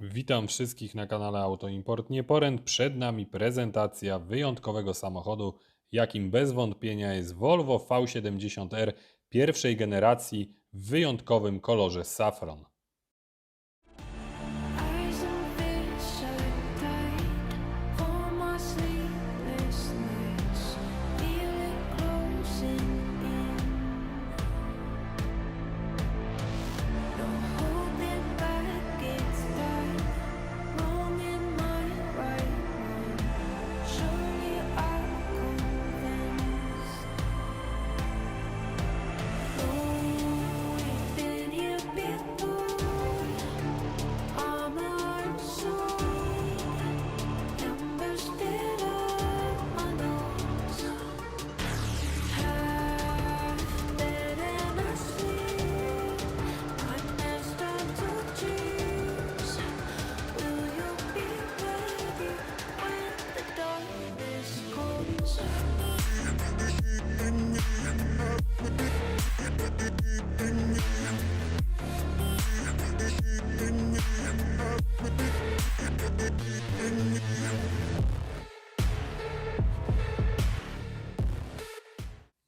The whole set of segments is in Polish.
Witam wszystkich na kanale Autoimport Nieporęt. Przed nami prezentacja wyjątkowego samochodu, jakim bez wątpienia jest Volvo V70R pierwszej generacji w wyjątkowym kolorze saffron.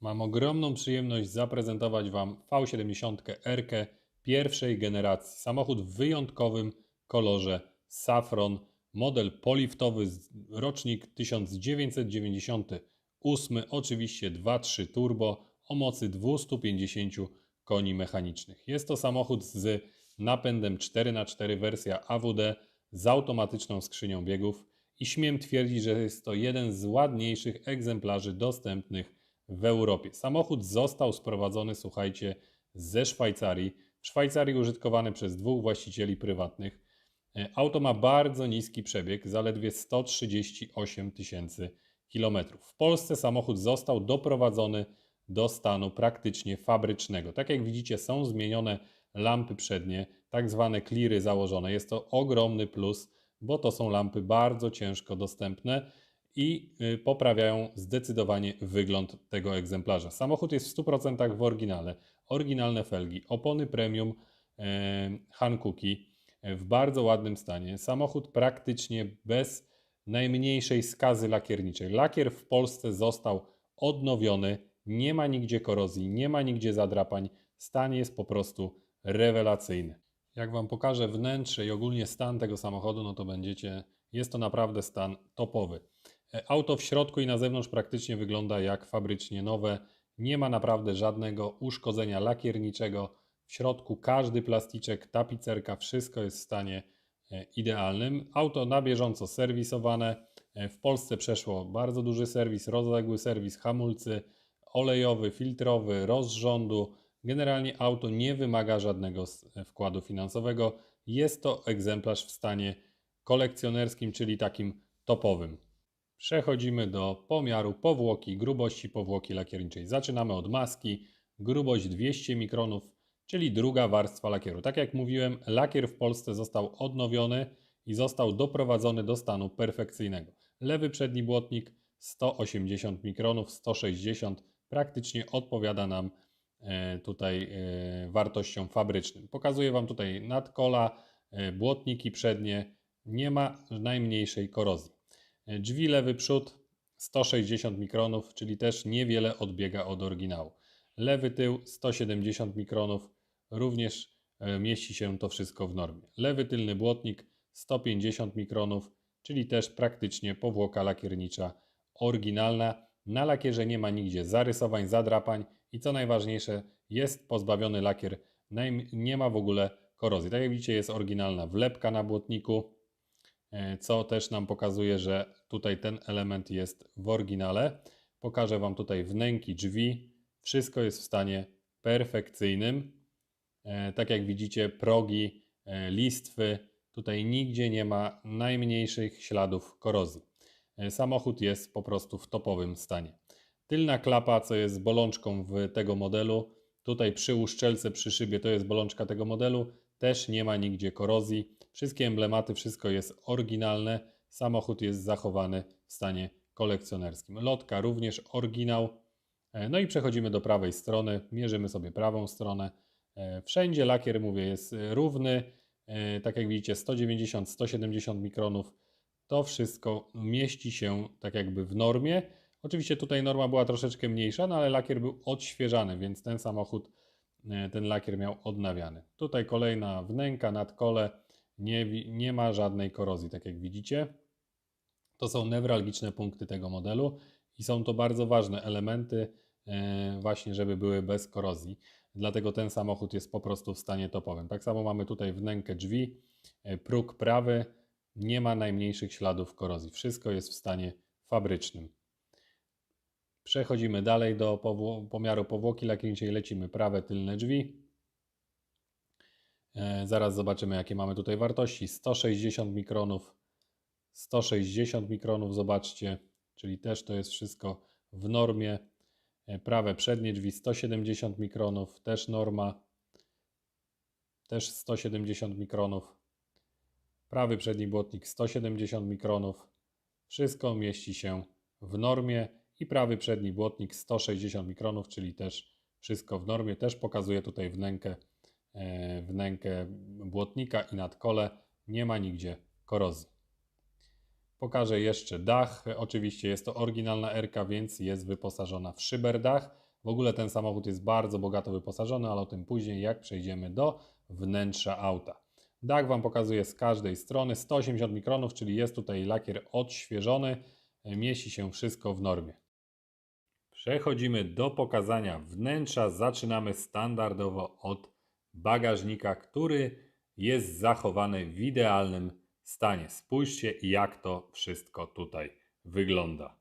Mam ogromną przyjemność zaprezentować Wam V70 R pierwszej generacji. Samochód w wyjątkowym kolorze saffron, model poliftowy, rocznik 1998, oczywiście 2.3 turbo o mocy 250 koni mechanicznych. Jest to samochód z napędem 4x4 wersja AWD z automatyczną skrzynią biegów i śmiem twierdzić, że jest to jeden z ładniejszych egzemplarzy dostępnych w Europie. Samochód został sprowadzony, słuchajcie, ze Szwajcarii. W Szwajcarii użytkowany przez dwóch właścicieli prywatnych. E, Auto ma bardzo niski przebieg, zaledwie 138 tysięcy kilometrów. W Polsce samochód został doprowadzony do stanu praktycznie fabrycznego. Tak jak widzicie, są zmienione lampy przednie, tak zwane cleary założone. Jest to ogromny plus, bo to są lampy bardzo ciężko dostępne i y, poprawiają zdecydowanie wygląd tego egzemplarza. Samochód jest w 100% w oryginale. Oryginalne felgi, opony premium e, Hankooki e, w bardzo ładnym stanie. Samochód praktycznie bez najmniejszej skazy lakierniczej. Lakier w Polsce został odnowiony, nie ma nigdzie korozji, nie ma nigdzie zadrapań. Stan jest po prostu rewelacyjny. Jak Wam pokażę wnętrze i ogólnie stan tego samochodu, no to będziecie, jest to naprawdę stan topowy. E, Auto w środku i na zewnątrz praktycznie wygląda jak fabrycznie nowe. Nie ma naprawdę żadnego uszkodzenia lakierniczego. W środku każdy plasticzek, tapicerka, wszystko jest w stanie e, idealnym. Auto na bieżąco serwisowane. E, W Polsce przeszło bardzo duży serwis, rozległy serwis hamulcy, olejowy, filtrowy, rozrządu. Generalnie auto nie wymaga żadnego s- wkładu finansowego. Jest to egzemplarz w stanie kolekcjonerskim, czyli takim topowym. Przechodzimy do pomiaru powłoki, grubości powłoki lakierniczej. Zaczynamy od maski, grubość 200 mikronów, czyli druga warstwa lakieru. Tak jak mówiłem, lakier w Polsce został odnowiony i został doprowadzony do stanu perfekcyjnego. Lewy przedni błotnik 180 mikronów, 160 praktycznie odpowiada nam e, tutaj e, wartościom fabrycznym. Pokazuję Wam tutaj nadkola, e, błotniki przednie, nie ma najmniejszej korozji. Drzwi lewy przód 160 mikronów, czyli też niewiele odbiega od oryginału. Lewy tył 170 mikronów, również e, mieści się to wszystko w normie. Lewy tylny błotnik 150 mikronów, czyli też praktycznie powłoka lakiernicza oryginalna. Na lakierze nie ma nigdzie zarysowań, zadrapań i co najważniejsze, jest pozbawiony lakier, nie ma w ogóle korozji. Tak jak widzicie, jest oryginalna wlepka na błotniku, co też nam pokazuje, że tutaj ten element jest w oryginale. Pokażę Wam tutaj wnęki drzwi. Wszystko jest w stanie perfekcyjnym. E, Tak jak widzicie, progi, e, listwy, tutaj nigdzie nie ma najmniejszych śladów korozji. E, Samochód jest po prostu w topowym stanie. Tylna klapa, co jest bolączką w tego modelu, tutaj przy uszczelce, przy szybie, to jest bolączka tego modelu, też nie ma nigdzie korozji. Wszystkie emblematy, wszystko jest oryginalne. Samochód jest zachowany w stanie kolekcjonerskim. Lotka również oryginał. E, No i przechodzimy do prawej strony. Mierzymy sobie prawą stronę. E, Wszędzie lakier, mówię, jest e, równy. Tak jak widzicie, 190-170 mikronów. To wszystko mieści się tak jakby w normie. Oczywiście tutaj norma była troszeczkę mniejsza, no ale lakier był odświeżany, więc ten samochód, ten lakier miał odnawiany. Tutaj kolejna wnęka nad kole, nie, nie ma żadnej korozji, tak jak widzicie. To są newralgiczne punkty tego modelu i są to bardzo ważne elementy, e, właśnie żeby były bez korozji. Dlatego ten samochód jest po prostu w stanie topowym. Tak samo mamy tutaj wnękę drzwi, e, próg prawy, nie ma najmniejszych śladów korozji. Wszystko jest w stanie fabrycznym. Przechodzimy dalej do pomiaru powłoki lakierniczej. Lecimy prawe tylne drzwi. E, Zaraz zobaczymy, jakie mamy tutaj wartości. 160 mikronów, 160 mikronów, zobaczcie, czyli też to jest wszystko w normie. E, Prawe przednie drzwi 170 mikronów, też norma, też 170 mikronów. Prawy przedni błotnik 170 mikronów. Wszystko mieści się w normie i prawy przedni błotnik 160 mikronów, czyli też wszystko w normie. Też pokazuje tutaj wnękę, e, wnękę błotnika i nadkole. Nie ma nigdzie korozji. Pokażę jeszcze dach. Oczywiście jest to oryginalna RK, więc jest wyposażona w szyberdach. W ogóle ten samochód jest bardzo bogato wyposażony, ale o tym później, jak przejdziemy do wnętrza auta. Dach Wam pokazuje z każdej strony 180 mikronów, czyli jest tutaj lakier odświeżony, mieści się wszystko w normie. Przechodzimy do pokazania wnętrza. Zaczynamy standardowo od bagażnika, który jest zachowany w idealnym stanie. Spójrzcie, jak to wszystko tutaj wygląda.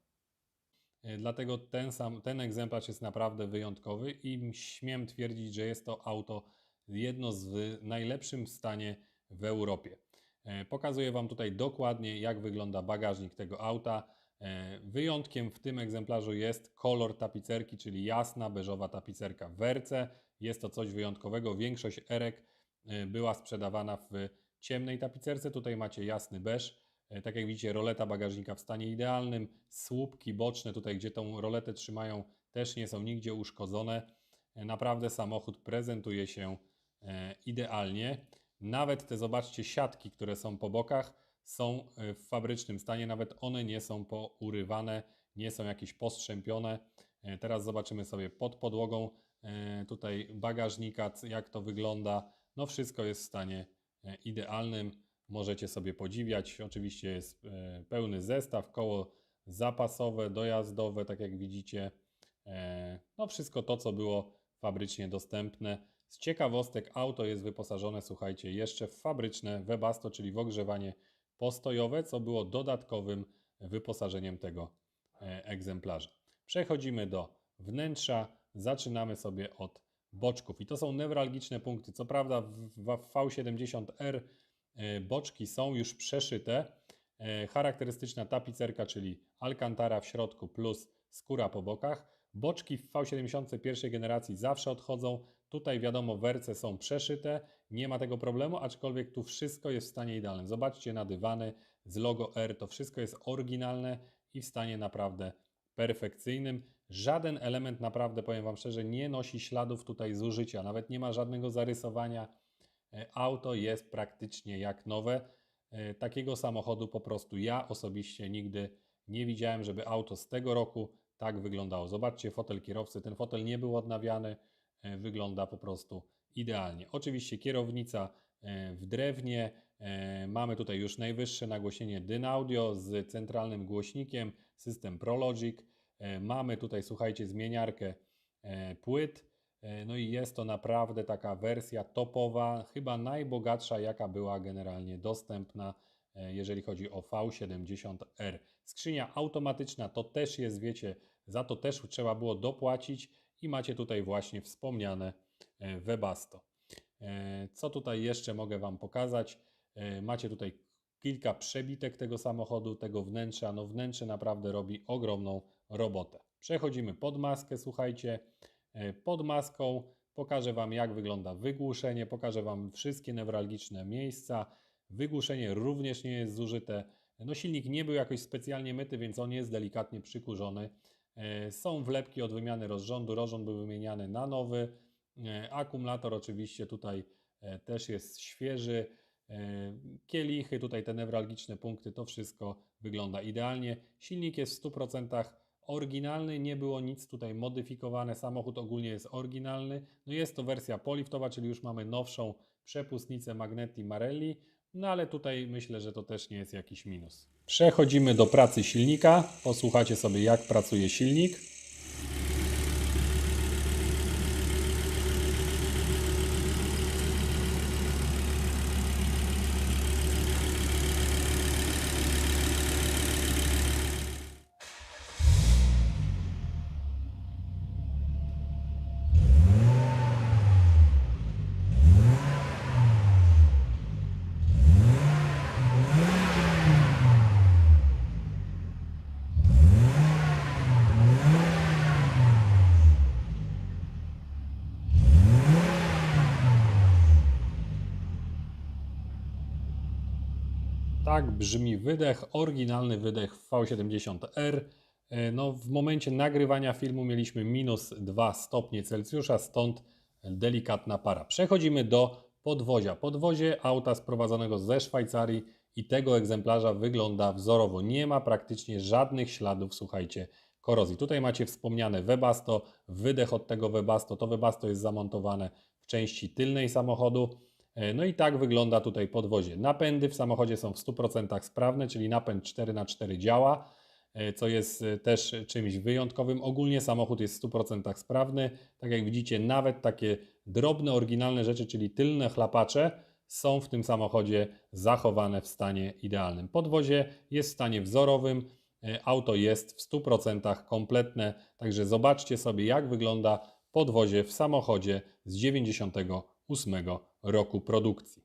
E, Dlatego ten, sam, ten egzemplarz jest naprawdę wyjątkowy i śmiem twierdzić, że jest to auto jedno z w najlepszym stanie w Europie. E, Pokazuję Wam tutaj dokładnie, jak wygląda bagażnik tego auta. E, Wyjątkiem w tym egzemplarzu jest kolor tapicerki, czyli jasna, beżowa tapicerka w werce. Jest to coś wyjątkowego. Większość erek e, była sprzedawana w ciemnej tapicerce. Tutaj macie jasny beż. E, Tak jak widzicie, roleta bagażnika w stanie idealnym. Słupki boczne, tutaj gdzie tą roletę trzymają, też nie są nigdzie uszkodzone. Naprawdę samochód prezentuje się idealnie. Nawet te, zobaczcie, siatki, które są po bokach, są e, w fabrycznym stanie. Nawet one nie są pourywane, nie są jakieś postrzępione. E, Teraz zobaczymy sobie pod podłogą e, tutaj bagażnika, jak to wygląda. No wszystko jest w stanie e, idealnym. Możecie sobie podziwiać. Oczywiście jest pełny zestaw, koło zapasowe, dojazdowe, tak jak widzicie. No wszystko to, co było fabrycznie dostępne. Z ciekawostek auto jest wyposażone, słuchajcie, jeszcze w fabryczne Webasto, czyli w ogrzewanie postojowe, co było dodatkowym wyposażeniem tego e, egzemplarza. Przechodzimy do wnętrza. Zaczynamy sobie od boczków. I to są newralgiczne punkty. Co prawda w w V70R e, boczki są już przeszyte. E, Charakterystyczna tapicerka, czyli alcantara w środku plus skóra po bokach. Boczki w V70 pierwszej generacji zawsze odchodzą. Tutaj wiadomo, werce są przeszyte, nie ma tego problemu, aczkolwiek tu wszystko jest w stanie idealnym. Zobaczcie na dywany z logo R, to wszystko jest oryginalne i w stanie naprawdę perfekcyjnym. Żaden element, naprawdę powiem Wam szczerze, nie nosi śladów tutaj zużycia, nawet nie ma żadnego zarysowania. E, Auto jest praktycznie jak nowe. E, Takiego samochodu po prostu ja osobiście nigdy nie widziałem, żeby auto z tego roku tak wyglądało. Zobaczcie fotel kierowcy, ten fotel nie był odnawiany, wygląda po prostu idealnie. Oczywiście kierownica e, w drewnie, e, mamy tutaj już najwyższe nagłośnienie Dynaudio z centralnym głośnikiem, system ProLogic, E, mamy tutaj, słuchajcie, zmieniarkę e, płyt, E, no i jest to naprawdę taka wersja topowa, chyba najbogatsza, jaka była generalnie dostępna, e, jeżeli chodzi o V70R. Skrzynia automatyczna to też jest, wiecie, za to też trzeba było dopłacić i macie tutaj właśnie wspomniane e, Webasto. E, Co tutaj jeszcze mogę Wam pokazać? E, Macie tutaj kilka przebitek tego samochodu, tego wnętrza. No wnętrze naprawdę robi ogromną robotę. Przechodzimy pod maskę, słuchajcie. Pod maską pokażę Wam, jak wygląda wygłuszenie, pokażę Wam wszystkie newralgiczne miejsca. Wygłuszenie również nie jest zużyte. No silnik nie był jakoś specjalnie myty, więc on jest delikatnie przykurzony. E, Są wlepki od wymiany rozrządu. Rozrząd był wymieniany na nowy. E, Akumulator oczywiście tutaj e, też jest świeży. kielichy, tutaj te newralgiczne punkty, to wszystko wygląda idealnie. Silnik jest w 100% oryginalny, nie było nic tutaj modyfikowane, samochód ogólnie jest oryginalny. No jest to wersja poliftowa, czyli już mamy nowszą przepustnicę Magnetti Marelli, no ale tutaj myślę, że to też nie jest jakiś minus. Przechodzimy do pracy silnika. Posłuchacie sobie jak pracuje silnik. Tak brzmi wydech, oryginalny wydech w V70R. E, No, w momencie nagrywania filmu mieliśmy minus 2 stopnie Celsjusza, stąd delikatna para. Przechodzimy do podwozia. Podwozie auta sprowadzonego ze Szwajcarii i tego egzemplarza wygląda wzorowo. Nie ma praktycznie żadnych śladów, słuchajcie, korozji. Tutaj macie wspomniane Webasto, wydech od tego Webasto. To Webasto jest zamontowane w części tylnej samochodu. E, No i tak wygląda tutaj podwozie. Napędy w samochodzie są w 100% sprawne, czyli napęd 4x4 działa, e, co jest e, też czymś wyjątkowym. Ogólnie samochód jest w 100% sprawny. Tak jak widzicie, nawet takie drobne, oryginalne rzeczy, czyli tylne chlapacze, są w tym samochodzie zachowane w stanie idealnym. Podwozie jest w stanie wzorowym, auto jest w 100% kompletne, także zobaczcie sobie, jak wygląda podwozie w samochodzie z 98 roku produkcji.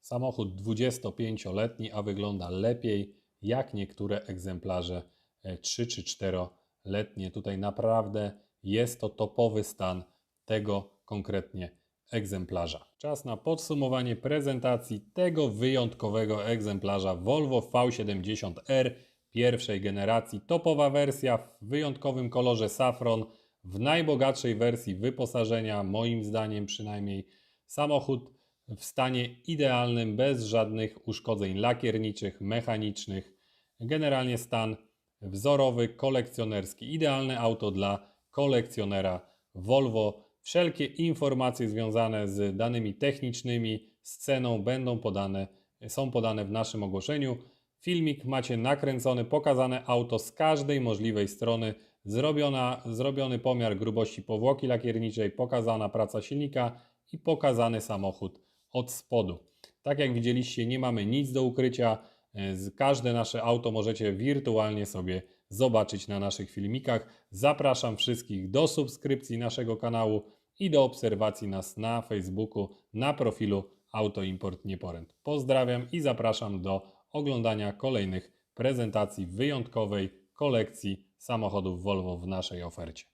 Samochód 25-letni, a wygląda lepiej jak niektóre egzemplarze e, 3 czy 4-letnie. Tutaj naprawdę jest to topowy stan tego konkretnie egzemplarza. Czas na podsumowanie prezentacji tego wyjątkowego egzemplarza Volvo V70R pierwszej generacji. Topowa wersja w wyjątkowym kolorze saffron, w najbogatszej wersji wyposażenia, moim zdaniem przynajmniej. Samochód w stanie idealnym, bez żadnych uszkodzeń lakierniczych, mechanicznych. Generalnie stan wzorowy, kolekcjonerski. Idealne auto dla kolekcjonera Volvo. Wszelkie informacje związane z danymi technicznymi, z ceną będą podane, są podane w naszym ogłoszeniu. Filmik macie nakręcony, pokazane auto z każdej możliwej strony, zrobiona, zrobiony pomiar grubości powłoki lakierniczej, pokazana praca silnika i pokazany samochód od spodu. Tak jak widzieliście, nie mamy nic do ukrycia. E, Każde nasze auto możecie wirtualnie sobie zobaczyć na naszych filmikach. Zapraszam wszystkich do subskrypcji naszego kanału i do obserwacji nas na Facebooku na profilu Autoimport Nieporęt. Pozdrawiam i zapraszam do oglądania kolejnych prezentacji wyjątkowej kolekcji samochodów Volvo w naszej ofercie.